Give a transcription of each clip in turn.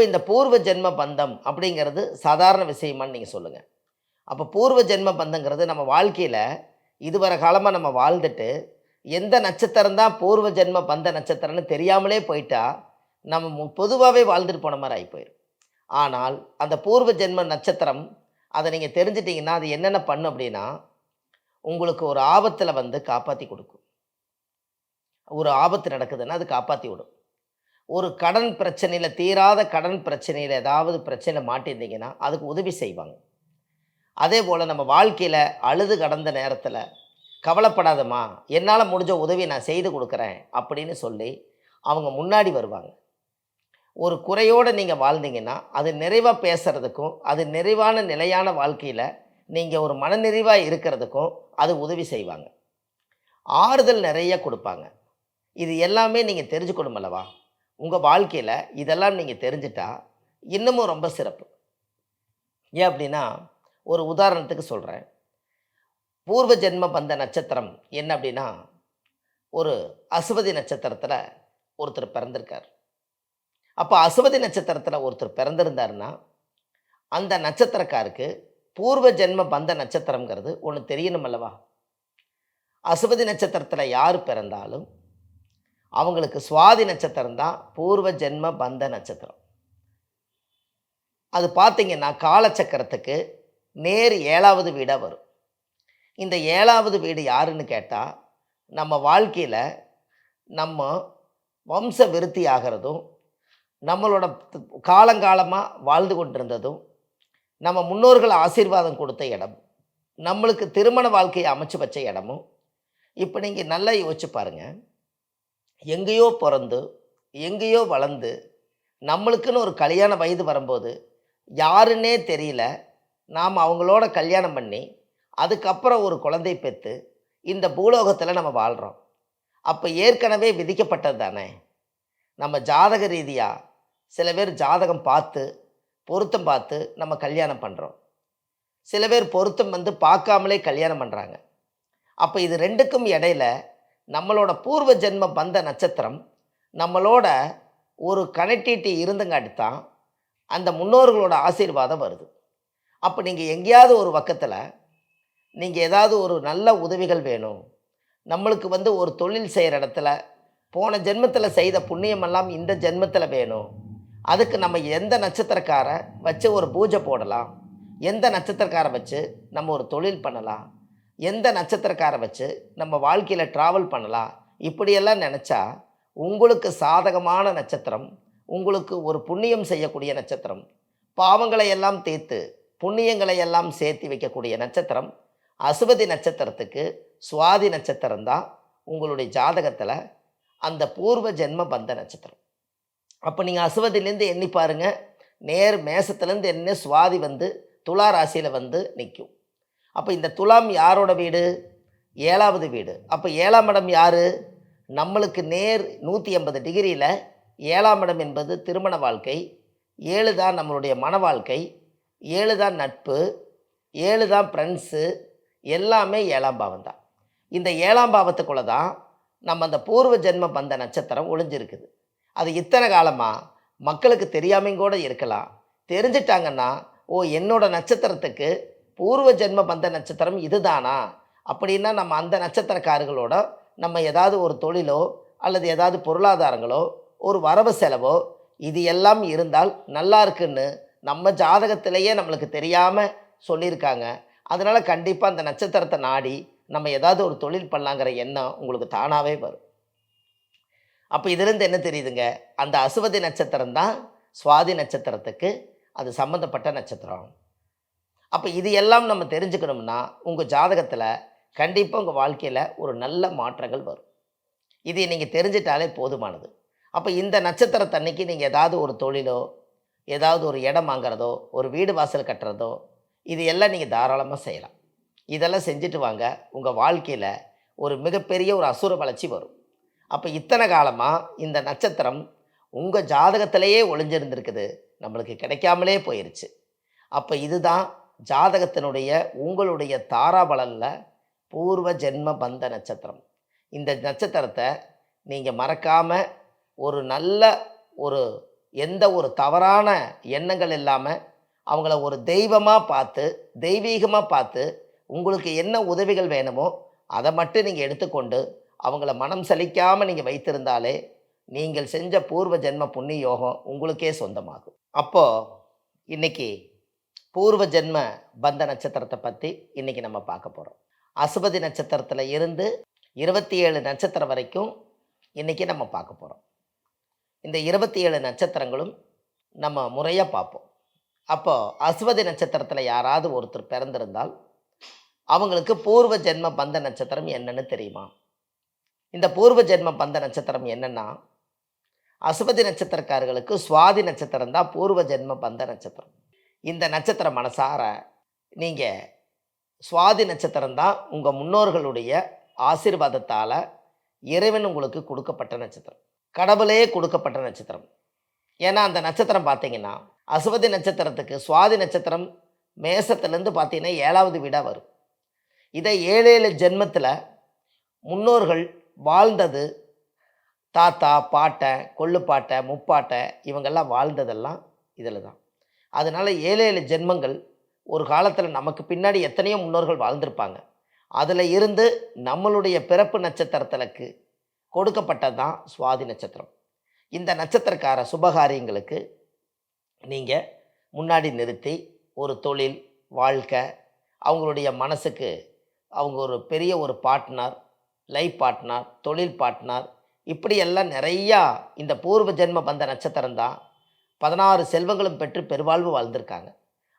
அப்போ இந்த பூர்வ ஜென்ம பந்தம் அப்படிங்கிறது சாதாரண விஷயமான்னு நீங்கள் சொல்லுங்கள் அப்போ பூர்வ ஜென்ம பந்தங்கிறது நம்ம வாழ்க்கையில் இதுவரை காலமாக நம்ம வாழ்ந்துட்டு எந்த நட்சத்திரம் தான் பூர்வ ஜென்ம பந்த நட்சத்திரம்னு தெரியாமலே போயிட்டா நம்ம பொதுவாகவே வாழ்ந்துட்டு போன மாதிரி ஆகி போயிடும் ஆனால் அந்த பூர்வ ஜென்ம நட்சத்திரம் அதை நீங்கள் தெரிஞ்சிட்டிங்கன்னா அது என்னென்ன பண்ணும் அப்படின்னா உங்களுக்கு ஒரு ஆபத்தில் வந்து காப்பாற்றி கொடுக்கும். ஒரு ஆபத்து நடக்குதுன்னா அது காப்பாற்றி விடும். ஒரு கடன் பிரச்சனையில் தீராத கடன் பிரச்சனையில் ஏதாவது பிரச்சனை மாட்டியிருந்தீங்கன்னா அதுக்கு உதவி செய்வாங்க. அதே போல் நம்ம வாழ்க்கையில் அழுது கடந்த நேரத்தில் கவலைப்படாதம்மா என்னால் முடிஞ்ச உதவி நான் செய்து கொடுக்குறேன் அப்படின்னு சொல்லி அவங்க முன்னாடி வருவாங்க. ஒரு குறையோடு நீங்கள் வாழ்ந்தீங்கன்னா அது நிறைவாக பேசுகிறதுக்கும் அது நிறைவான நிலையான வாழ்க்கையில் நீங்கள் ஒரு மனநிறைவாக இருக்கிறதுக்கும் அது உதவி செய்வாங்க. ஆறுதல் நிறைய கொடுப்பாங்க. இது எல்லாமே நீங்கள் தெரிஞ்சுக்கணும் அல்லவா? உங்கள் வாழ்க்கையில் இதெல்லாம் நீங்கள் தெரிஞ்சிட்டா இன்னமும் ரொம்ப சிறப்பு. ஏன் அப்படின்னா ஒரு உதாரணத்துக்கு சொல்கிறேன் பூர்வ ஜென்ம பந்த நட்சத்திரம் என்ன அப்படின்னா ஒரு அசுவதி நட்சத்திரத்தில் ஒருத்தர் பிறந்திருக்கார். அப்போ அசுவதி நட்சத்திரத்தில் ஒருத்தர் பிறந்திருந்தாருன்னா அந்த நட்சத்திரக்காருக்கு பூர்வ ஜென்ம பந்த நட்சத்திரங்கிறது ஒன்று தெரியணும் அல்லவா? அசுவதி நட்சத்திரத்தில் யார் பிறந்தாலும் அவங்களுக்கு சுவாதி நட்சத்திரம் தான் பூர்வ ஜென்ம பந்த நட்சத்திரம். அது பார்த்தீங்கன்னா காலச்சக்கரத்துக்கு நேர் ஏழாவது வீடாக வரும். இந்த ஏழாவது வீடு யாருன்னு கேட்டால் நம்ம வாழ்க்கையில் நம்ம வம்ச விருத்தி ஆகிறதும் நம்மளோட காலங்காலமாக வாழ்ந்து கொண்டிருந்ததும் நம்ம முன்னோர்கள் ஆசீர்வாதம் கொடுத்த இடம் நம்மளுக்கு திருமண வாழ்க்கையை அமைச்சு வச்ச இடமும் இப்போ நீங்கள் நல்லா யோசிச்சு பாருங்கள் எங்கேயோ பிறந்து எங்கேயோ வளர்ந்து நம்மளுக்குன்னு ஒரு கல்யாண வயது வரும்போது யாருன்னே தெரியல நாம் அவங்களோட கல்யாணம் பண்ணி அதுக்கப்புறம் ஒரு குழந்தை பெற்று இந்த பூலோகத்தில் நம்ம வாழ்கிறோம் அப்போ ஏற்கனவே விதிக்கப்பட்டது தானே? நம்ம ஜாதக ரீதியாக சில பேர் ஜாதகம் பார்த்து பொருத்தம் பார்த்து நம்ம கல்யாணம் பண்ணுறோம் சில பேர் பொருத்தம் வந்து பார்க்காமலே கல்யாணம் பண்ணுறாங்க அப்போ இது ரெண்டுக்கும் இடையில நம்மளோட பூர்வ ஜென்ம பந்த நட்சத்திரம் நம்மளோட ஒரு கனெக்டிவிட்டி இருந்தங்காட்டி தான் அந்த முன்னோர்களோட ஆசீர்வாதம் வருது. அப்போ நீங்கள் எங்கேயாவது ஒரு பக்கத்தில் நீங்கள் ஏதாவது ஒரு நல்ல உதவிகள் வேணும். நம்மளுக்கு வந்து ஒரு தொழில் செய்கிற இடத்துல போன ஜென்மத்தில் செய்த புண்ணியமெல்லாம் இந்த ஜென்மத்தில் வேணும். அதுக்கு நம்ம எந்த நட்சத்திரக்காரை வச்சு ஒரு பூஜை போடலாம்? எந்த நட்சத்திரக்காரை வச்சு நம்ம ஒரு தொழில் பண்ணலாம்? எந்த நட்சத்திரக்காரை வச்சு நம்ம வாழ்க்கையில் ட்ராவல் பண்ணலாம்? இப்படியெல்லாம் நினச்சா உங்களுக்கு சாதகமான நட்சத்திரம் உங்களுக்கு ஒரு புண்ணியம் செய்யக்கூடிய நட்சத்திரம் பாவங்களை எல்லாம் தீர்த்து புண்ணியங்களை எல்லாம் சேர்த்து வைக்கக்கூடிய நட்சத்திரம் அசுபதி நட்சத்திரத்துக்கு சுவாதி நட்சத்திரம் தான் உங்களுடைய ஜாதகத்தில் அந்த பூர்வ ஜென்ம பந்த நட்சத்திரம். அப்போ நீங்கள் அசுவதிலேருந்து எண்ணி பாருங்கள் நேர் மேசத்துலேருந்து என்ன சுவாதி வந்து துலா ராசியில் வந்து நிற்கும் அப்போ இந்த துலாம் யாரோட வீடு? ஏழாவது வீடு. அப்போ ஏழாம் இடம் யார்? நம்மளுக்கு நேர் நூற்றி எண்பது டிகிரியில் ஏழாம் இடம் என்பது திருமண வாழ்க்கை. ஏழு தான் நம்மளுடைய மன வாழ்க்கை. ஏழு தான் நட்பு. ஏழு தான் ஃப்ரெண்ட்ஸு எல்லாமே ஏழாம் பாவம் தான். இந்த ஏழாம் பாவத்துக்குள்ளே தான் நம்ம அந்த பூர்வ ஜென்ம பந்த நட்சத்திரம் ஒளிஞ்சிருக்குது. அது இத்தனை காலமாக மக்களுக்கு தெரியாமையும் கூட இருக்கலாம். தெரிஞ்சிட்டாங்கன்னா ஓ என்னோடய நட்சத்திரத்துக்கு பூர்வ ஜென்ம பந்த நட்சத்திரம் இதுதானா? அப்படின்னா நம்ம அந்த நட்சத்திரக்காரர்களோட நம்ம ஏதாவது ஒரு தொழிலோ அல்லது ஏதாவது பொருளாதாரங்களோ ஒரு வரவு செலவோ இது எல்லாம் இருந்தால் நல்லா இருக்குன்னு நம்ம ஜாதகத்திலேயே நம்மளுக்கு தெரியாமல் சொல்லியிருக்காங்க. அதனால் கண்டிப்பாக அந்த நட்சத்திரத்தை நாடி நம்ம ஏதாவது ஒரு தொழில் பண்ணலாங்கிற எண்ணம் உங்களுக்கு தானாகவே வரும். அப்போ இதுலேருந்து என்ன தெரியுதுங்க? அந்த அசுவதி நட்சத்திரம் தான் சுவாதி நட்சத்திரத்துக்கு அது சம்மந்தப்பட்ட நட்சத்திரம். அப்போ இது எல்லாம் நம்ம தெரிஞ்சுக்கணும்னா உங்கள் ஜாதகத்தில் கண்டிப்பாக உங்கள் வாழ்க்கையில் ஒரு நல்ல மாற்றங்கள் வரும். இதை நீங்கள் தெரிஞ்சிட்டாலே போதுமானது. அப்போ இந்த நட்சத்திரத்தன்னைக்கு நீங்கள் ஏதாவது ஒரு தொழிலோ ஏதாவது ஒரு இடம் வாங்குறதோ ஒரு வீடு வாசல் கட்டுறதோ இது எல்லாம் நீங்கள் தாராளமாக செய்யலாம். இதெல்லாம் செஞ்சுட்டு வாங்க. உங்கள் வாழ்க்கையில் ஒரு மிகப்பெரிய ஒரு அசுர வளர்ச்சி வரும். அப்போ இத்தனை காலமாக இந்த நட்சத்திரம் உங்கள் ஜாதகத்திலேயே ஒளிஞ்சிருந்துருக்குது. நம்மளுக்கு கிடைக்காமலே போயிருச்சு. அப்போ இதுதான் ஜாதகத்தினுடைய உங்களுடைய தாராபலனில் பூர்வ ஜென்ம பந்த நட்சத்திரம். இந்த நட்சத்திரத்தை நீங்கள் மறக்காமல் ஒரு நல்ல ஒரு எந்த ஒரு தவறான எண்ணங்கள் இல்லாமல் அவங்கள ஒரு தெய்வமாக பார்த்து தெய்வீகமாக பார்த்து உங்களுக்கு என்ன உதவிகள் வேணுமோ அதை மட்டும் நீங்கள் எடுத்துக்கொண்டு அவங்கள மனம் சலிக்காமல் நீங்கள் வைத்திருந்தாலே நீங்கள் செஞ்ச பூர்வ ஜென்ம புண்ணிய யோகம் உங்களுக்கே சொந்தமாகும். அப்போது இன்றைக்கி பூர்வ ஜென்ம பந்த நட்சத்திரத்தை பற்றி இன்னைக்கு நம்ம பார்க்க போகிறோம் அசுபதி நட்சத்திரத்தில் இருந்து இருபத்தி ஏழு நட்சத்திரம் வரைக்கும் இன்றைக்கி நம்ம பார்க்க போகிறோம் இந்த இருபத்தி ஏழு நட்சத்திரங்களும் நம்ம முறையாக பார்ப்போம். அப்போது அசுபதி நட்சத்திரத்தில் யாராவது ஒருத்தர் பிறந்திருந்தால் அவங்களுக்கு பூர்வ ஜென்ம பந்த நட்சத்திரம் என்னன்னு தெரியுமா? இந்த பூர்வ ஜென்ம பந்த நட்சத்திரம் என்னென்னா அசுபதி நட்சத்திரக்காரர்களுக்கு சுவாதி நட்சத்திரம் தான் பூர்வ ஜென்ம பந்த நட்சத்திரம். இந்த நட்சத்திரம் மனசார நீங்கள் சுவாதி நட்சத்திரம்தான் உங்கள் முன்னோர்களுடைய ஆசீர்வாதத்தால் இறைவன் உங்களுக்கு கொடுக்கப்பட்ட நட்சத்திரம். கடவுளே கொடுக்கப்பட்ட நட்சத்திரம். ஏன்னா அந்த நட்சத்திரம் பார்த்தீங்கன்னா அசுவதி நட்சத்திரத்துக்கு சுவாதி நட்சத்திரம் மேசத்துலேருந்து பார்த்தீங்கன்னா ஏழாவது வீடாக வரும். இதை ஏழு ஏழு ஜென்மத்தில் முன்னோர்கள் வாழ்ந்தது தாத்தா பாட்டை கொள்ளுப்பாட்டை முப்பாட்டை இவங்கெல்லாம் வாழ்ந்ததெல்லாம் இதில் தான் அதனால் ஏழு ஏழு ஜென்மங்கள் ஒரு காலத்தில் நமக்கு பின்னாடி எத்தனையோ முன்னோர்கள் வாழ்ந்திருப்பாங்க. அதில் இருந்து நம்மளுடைய பிறப்பு நட்சத்திரத்திற்கு கொடுக்கப்பட்டது தான் சுவாதி நட்சத்திரம். இந்த நட்சத்திரக்கார சுபகாரியங்களுக்கு நீங்கள் முன்னாடி நிறுத்தி ஒரு தொழில் வாழ்க்கை அவங்களுடைய மனசுக்கு அவங்க ஒரு பெரிய ஒரு பார்ட்னர் லைஃப் பார்ட்னர் தொழில் பார்ட்னர் இப்படியெல்லாம் நிறையா இந்த பூர்வ ஜென்ம பந்த நட்சத்திரம் தான் பதினாறு செல்வங்களும் பெற்று பெருவாழ்வு வாழ்ந்திருக்காங்க.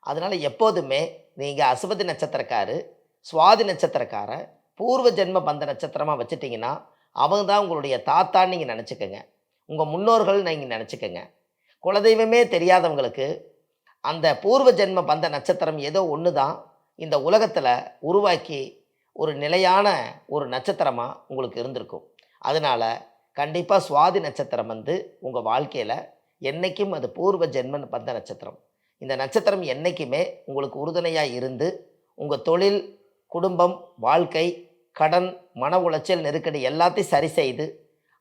அதனால் எப்போதுமே நீங்கள் அசுபதி நட்சத்திரக்காரு சுவாதி நட்சத்திரக்கார பூர்வ ஜென்ம பந்த நட்சத்திரமாக வச்சுட்டிங்கன்னா அவங்க தான் உங்களுடைய தாத்தான்னு நீங்கள் நினச்சிக்கோங்க. உங்கள் முன்னோர்கள் நீங்கள் நினச்சிக்கோங்க. குலதெய்வமே தெரியாதவங்களுக்கு அந்த பூர்வ ஜென்ம பந்த நட்சத்திரம் ஏதோ ஒன்று தான் இந்த உலகத்தில் உருவாக்கி ஒரு நிலையான ஒரு நட்சத்திரமாக உங்களுக்கு இருந்திருக்கும். அதனால் கண்டிப்பாக சுவாதி நட்சத்திரம் வந்து உங்கள் வாழ்க்கையில் என்றைக்கும் அது பூர்வ ஜென்மன் பந்த நட்சத்திரம். இந்த நட்சத்திரம் என்றைக்குமே உங்களுக்கு உறுதுணையாக இருந்து உங்கள் தொழில் குடும்பம் வாழ்க்கை கடன் மன உளைச்சல் நெருக்கடி எல்லாத்தையும் சரி செய்து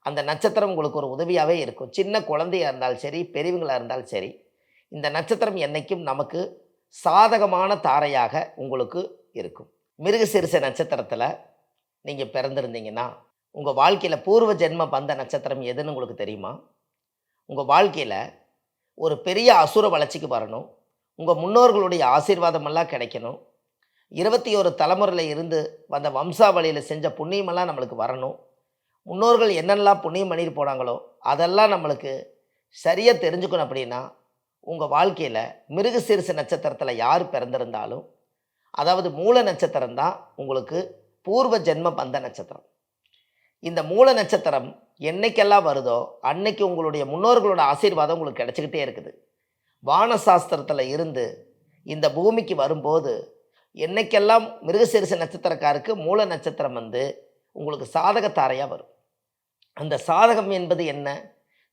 அந்த நட்சத்திரம் உங்களுக்கு ஒரு உதவியாகவே இருக்கும். சின்ன குழந்தையாக இருந்தாலும் சரி பெரியவங்களாக இருந்தாலும் சரி இந்த நட்சத்திரம் என்றைக்கும் நமக்கு சாதகமான தாரையாக உங்களுக்கு இருக்கும். மிருகசீரிச நட்சத்திரத்தில் நீங்கள் பிறந்திருந்தீங்கன்னா உங்கள் வாழ்க்கையில் பூர்வ ஜென்ம பந்த நட்சத்திரம் எதுன்னு உங்களுக்கு தெரியுமா? உங்கள் வாழ்க்கையில் ஒரு பெரிய அசுர வளர்ச்சிக்கு வரணும். உங்கள் முன்னோர்களுடைய ஆசீர்வாதமெல்லாம் கிடைக்கணும். இருபத்தி ஒரு தலைமுறையில் இருந்து வந்த வம்சாவளியில் செஞ்ச புண்ணியமெல்லாம் நம்மளுக்கு வரணும். முன்னோர்கள் என்னெல்லாம் புண்ணியம் பண்ணிட்டு போனாங்களோ அதெல்லாம் நம்மளுக்கு சரியாக தெரிஞ்சுக்கணும் அப்படின்னா உங்கள் வாழ்க்கையில் மிருகசீரிச நட்சத்திரத்தில் யார் பிறந்திருந்தாலும் அதாவது மூல நட்சத்திரம் தான் உங்களுக்கு பூர்வ ஜென்ம பந்த நட்சத்திரம். இந்த மூல நட்சத்திரம் என்னைக்கெல்லாம் வருதோ அன்னைக்கு உங்களுடைய முன்னோர்களோட ஆசீர்வாதம் உங்களுக்கு கிடச்சிக்கிட்டே இருக்குது. வானசாஸ்திரத்தில் இருந்து இந்த பூமிக்கு வரும்போது என்னைக்கெல்லாம் மிருகசீரிச நட்சத்திரக்காருக்கு மூல நட்சத்திரம் வந்து உங்களுக்கு சாதகத்தாரையாக வரும். அந்த சாதகம் என்பது என்ன?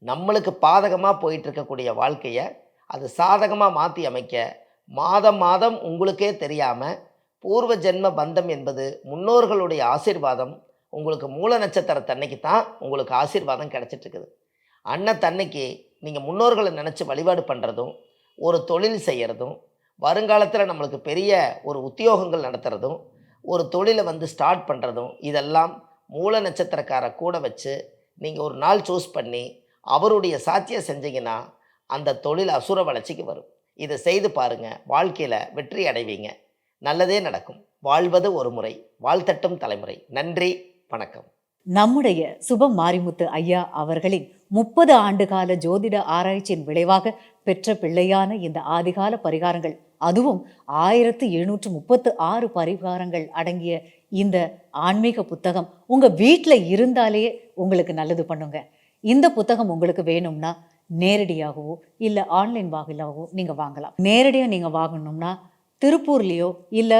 நம்மளுக்கு பாதகமாக போயிட்டு இருக்கக்கூடிய வாழ்க்கையை அது சாதகமாக மாற்றி அமைக்க மாதம் மாதம் உங்களுக்கே தெரியாமல் பூர்வ ஜென்ம பந்தம் என்பது முன்னோர்களுடைய ஆசீர்வாதம் உங்களுக்கு மூல நட்சத்திரத்தன்னைக்கு தான் உங்களுக்கு ஆசீர்வாதம் கிடச்சிட்ருக்குது. அன்னத்தன்னைக்கு நீங்கள் முன்னோர்களை நினச்சி வழிபாடு பண்ணுறதும் ஒரு தொழில் செய்கிறதும் வருங்காலத்தில் நம்மளுக்கு பெரிய ஒரு உத்தியோகங்கள் நடத்துகிறதும் ஒரு தொழிலை வந்து ஸ்டார்ட் பண்ணுறதும் இதெல்லாம் மூல நட்சத்திரக்கார கூட வச்சு நீங்கள் ஒரு நாள் சூஸ் பண்ணி அவருடைய சாட்சியம் செஞ்சீங்கன்னா அந்த தொழில் அசுர வளர்ச்சிக்கு வரும். இதை செய்து பாருங்கள் வாழ்க்கையில் வெற்றி அடைவீங்க. நல்லதே நடக்கும். வாழ்வது ஒரு முறை வாழ்த்தட்டும் தலைமுறை. நன்றி. வணக்கம். நம்முடைய சுப மாரிமுத்து ஐயா அவர்களின் முப்பது ஆண்டுகால ஜோதிட ஆராய்ச்சியின் விளைவாக பெற்ற பிள்ளையான இந்த ஆதிகால பரிகாரங்கள் அதுவும் ஆயிரத்து எழுநூற்று முப்பத்து ஆறு பரிகாரங்கள் அடங்கிய இந்த ஆன்மீக புத்தகம் உங்கள் வீட்டில் இருந்தாலே உங்களுக்கு நல்லது பண்ணுங்க. இந்த புத்தகம் உங்களுக்கு வேணும்னா நேரடியாகவோ இல்லை ஆன்லைன் வாயிலாகவோ நீங்கள் வாங்கலாம். நேரடியாக நீங்கள் வாங்கணும்னா திருப்பூர்லேயோ இல்லை